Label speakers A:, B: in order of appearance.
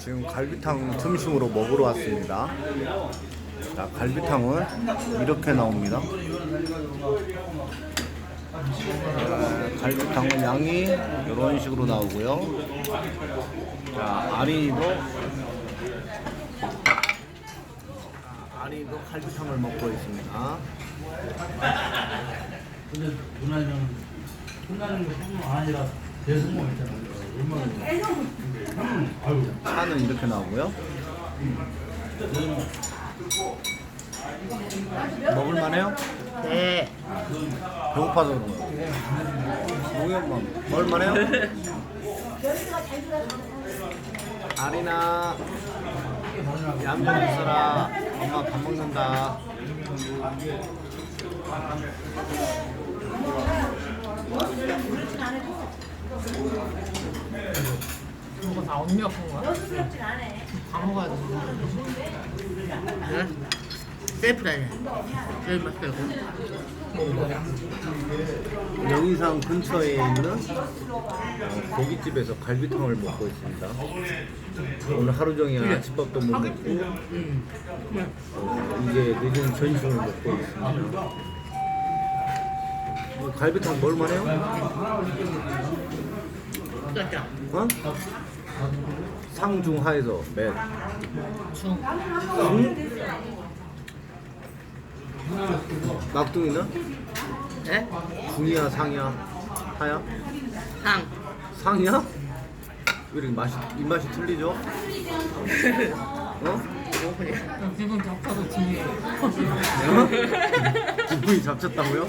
A: 지금 갈비탕 점심으로 먹으러 왔습니다. 자, 갈비탕은 이렇게 나옵니다. 네, 갈비탕은 양이 이런 식으로 나오고요. 자, 아린이도 아린이도 갈비탕을 먹고 있습니다.
B: 근데 누나는 혼나는 거 아니라 대성공 있잖아. 얼마나 음, 아유.
A: 차는 이렇게 나오고요. 먹을만해요?
C: 네.
A: 배고파서 그런 거예요. 엄마 먹을만해요? 아리나 얌전 있어라. 엄마 밥 먹는다.
C: 이거 다 언니가 푼 거야? 다 먹어야 돼. 네? 셀프라냐? 제일 맛있어 이거.
A: 영의상 근처에 있는 어, 고깃집에서 갈비탕을 먹고 있습니다. 오늘 하루 종일 아침밥도 못 먹고
C: 응.
A: 어, 이제 늦은 점심을 먹고 있습니다. 어, 갈비탕 먹을만해요?
C: 짜짜.
A: 어? 상중하에서 몇?
C: 중.
A: 중? 막둥이는?
C: 네?
A: 중이야 상이야? 하야?
C: 상.
A: 상이야? 왜 이렇게 맛이 입맛이 틀리죠? 어?
C: 기분 잡혀도 중요해.
A: 기분이 잡쳤다고요?